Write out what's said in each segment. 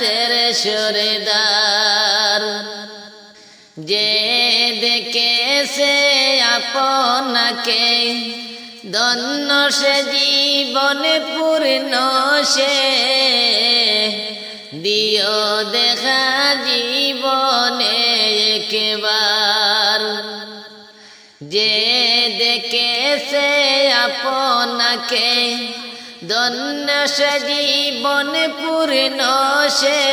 জান্নাতের সরদার। যে দেখেছে আপনাকে দন্য সে জীবন পূর্ণ সে। দিও দেখা জীবনে একবার। যে দেখেছে আপনাকে দন্য সে জীবন পূর্ণ সে।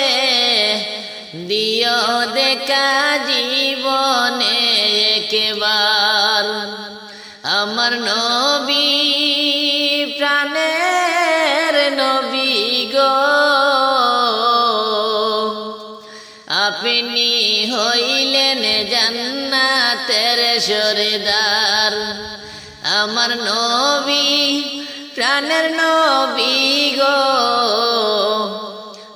দিও দেখা জীবনে একবার। আমার নবী, প্রাণের নবী গো। আপনি হইলেন জান্নাতের সরদার। আমার নবী প্রাণের নবী গো।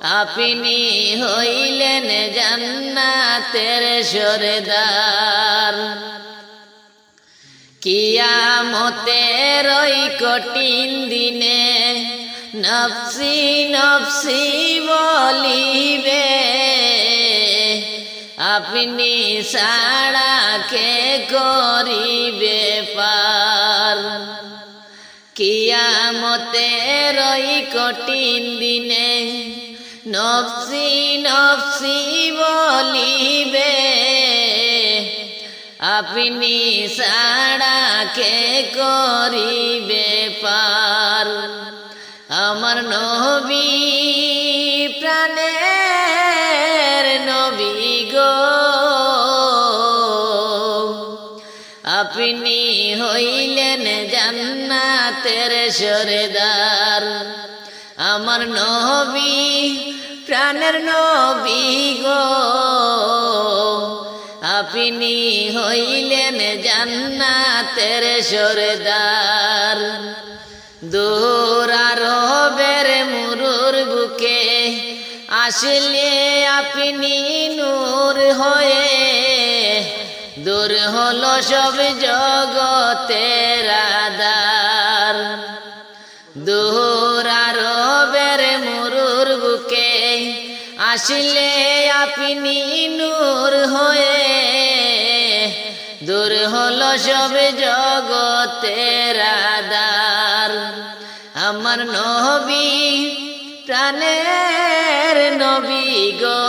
আপনি হইলেন জান্নাতের সরদার। কিয়ামতের ওই কঠিন দিনে নফসি নফসি বলিবে। আপনি সাড়াকে করিবে পার কিয়ামতের ওই কঠিন দিনে। নফসি নফসি বলিবে। আপনি সাড়াকে করিবে পার? আমার নবী প্রাণের জান্নাতের সরদার আমার নবী, প্রাণের নবী গো। আপনি হইলেন জান্নাতের সরদার দূরারবের মুরুর বুকে আসলে আপনি নূর হয়ে। দূর হলো সব জগতের আসলে আপনি নূর হয়ে, দূর হলো সব জগতের আদার আমার নবী প্রাণের নবী গো,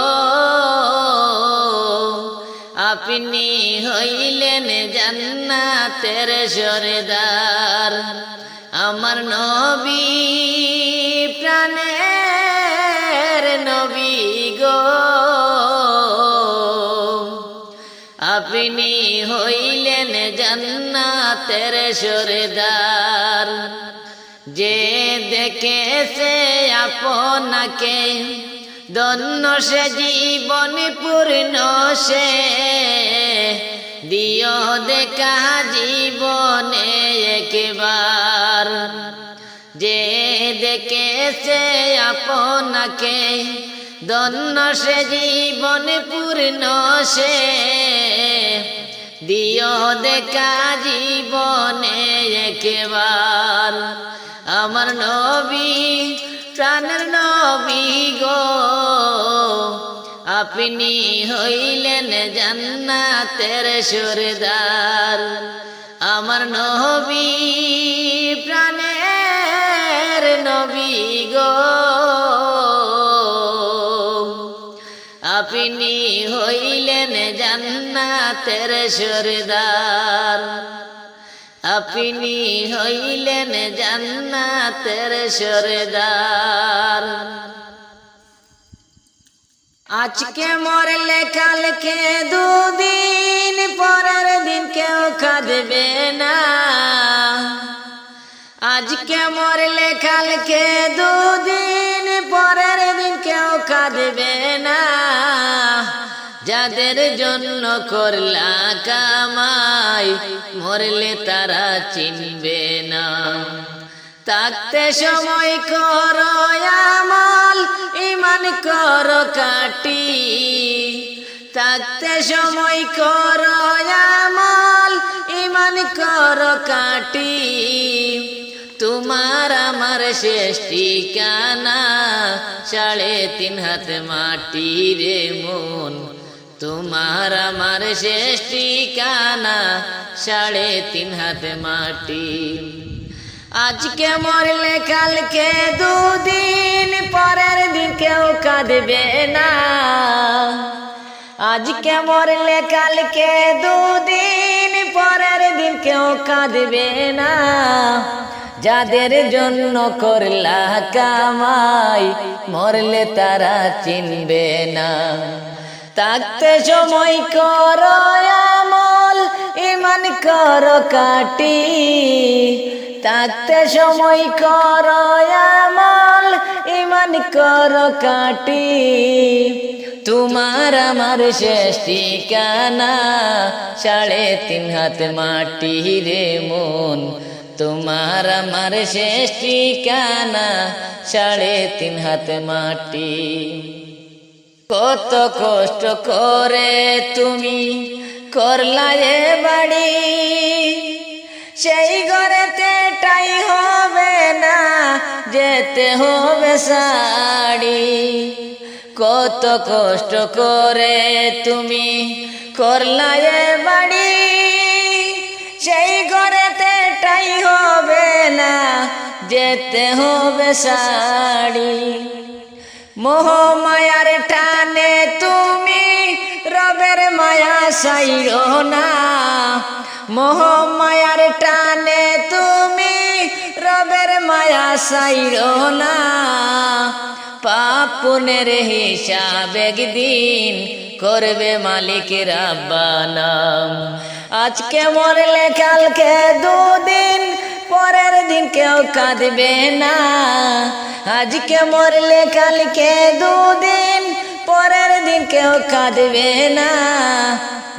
আপনি হইলেন জান্নাতের সরদার। আমার নবী আপনি হইলেন জান্নাতের সরদার। যে দেখেছে আপনাকে দন্য সে জীবন পূর্ণ সে। দিও দেখা জীবনে একবার। যে দেখেছে আপনাকে দন্য সে জীবন পূর্ণ সে। দিও দেখা জীবনে একবার। আমার নবী, প্রাণের নবী গো। আপনি হইলেন জান্নাতের সরদার। আমার নবী, প্রাণের নবী গো। আপনি হইলেন জান্নাতের সরদার। আপনি হইলেন জান্নাতের সরদার। আজকে মরলে কালকে দুদিন, পরের দিন কেউ কাঁদবে না। আজকে মরলে কালকে দুদিন, পরের দিন কেউ কাঁদবে যাদের জন্য করলা কামাই, মরলে তারা চিনবে না। থাকতে সময় কর আমল ইমান কর কাটি। থাকতে সময় কর আমল ইমান কর কাটি। তোমার আমার শেষ ঠিকানা, সাড়ে তিন হাত মাটি রে মন। তোমার আমার শেষ ঠিকানা, সাড়ে তিন হাত মাটি। আজকে মরলে কালকে দুদিন, পরের দিন কেউ কাঁদবে না। আজকে মরলে কালকে দুদিন, পরের দিন কেউ কাঁদবে না। যাদের জন্য করলা কামাই, মরলে তারা চিনবে না। থাকতে সময় কর আমল ইমান কর কাটি। থাকতে সময় কর আমল ইমান কর কাটি। তোমার আমার শেষ ঠিকানা, সাড়ে তিন হাত মাটি রে মন। তোমার আমার শেষ ঠিকানা, সাড়ে তিন হাত মাটি। কত কষ্ট করে তুমি করলা এ বাড়ি। সেই ঘরেতে টাই হবে না, যেতে হবে শাড়ি। কত কষ্ট করে তুমি করলা এ বাড়ি। সেই ঘরেতে টাই হবে না, যেতে হবে শাড়ি। মোহ মায়ার টানে তুমি, রবের মায়া সাইর না। মোহ মায়ার টানে তুমি, রবের মায়া সাইর না। পাপুনের হিসাব একদিন করবে মালিক রাব্বানাম। আজকে মরলে কালকে দুদিন পরের দিন কেউ কাঁদবে না। আজকে মরলে কালকে দুদিন, পরের দিন কেউ কাঁদবে না।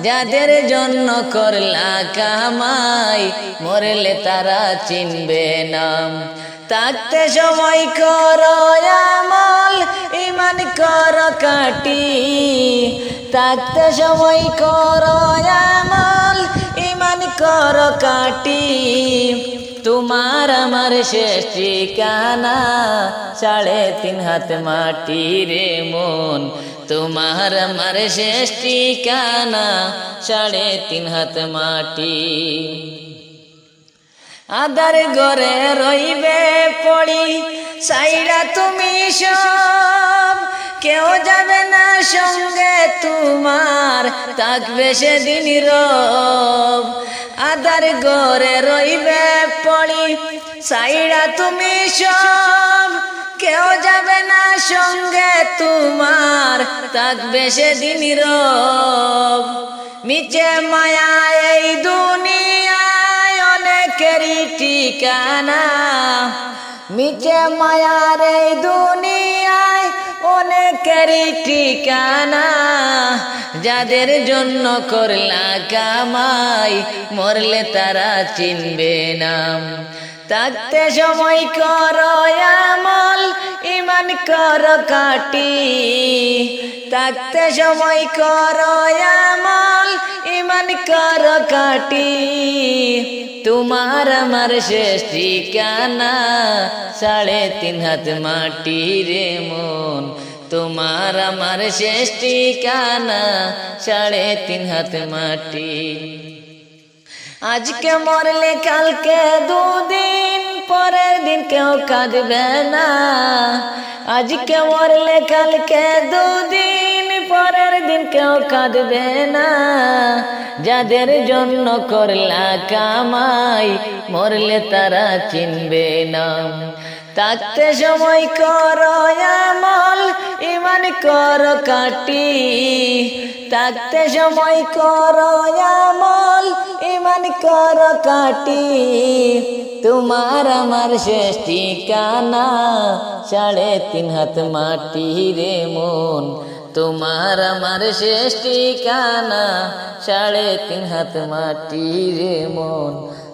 যাদের জন্য করলা কামাই মরলে তারা চিনবে না। থাকতে সময় কর আমল ইমান কর কাটি থাকতে সময় কর আমল কর কাটি। তোমার আমার শেষ ঠিকানা সাড়ে তিন হাত মাটি রে মন। তোমার আমার শেষ ঠিকানা সাড়ে তিন হাত মাটি। আদার ঘরে রইবে পড়ি সাইরা তুমি সব। কেউ যাবে না সঙ্গে তোমার, থাকবে সেদিন রব। আদার ঘরে রইবে পড়ি। সাইরা তুমি সব, কেউ যাবে না সঙ্গে তোমার। থাকবে সেদিন রব। মিছে মায়া এই দুনিয়ায় অনেকেরই ঠিকানা। মিছে মায়ার এই দুনিয়ায় অনেকেরই ঠিকানা, যাদের জন্য করলা কামাই, মরলে তারা চিনবে না থাকতে সময় কর আমল, ইমান কর কাটি। থাকতে সময় কর আমল, ইমান কর কাটি। তোমার আমার শেষ ঠিকানা, সাড়ে তিন হাত মাটি রে মন। তোমার আমার শেষ ঠিকানা, সাড়ে তিন হাত মাটি। আজকে মরলে কালকে দুদিন, পরের দিন কেউ কাঁদবে না। আজকে মরলে কালকে দুদিন, পরের দিন কেউ কাঁদবে না। যাদের জন্য করলা কামাই, মরলে তারা চিনবে না থাকতে সময় কর আমল ইমান কর কাটি থাকতে সময় কর আমল ইমান কর কাটি তোমার আমার শেষ ঠিকানা, সাড়ে তিন হাত মাটি রে মন। তোমার আমার শেষ ঠিকানা, সাড়ে তিন হাত মাটি রে মন।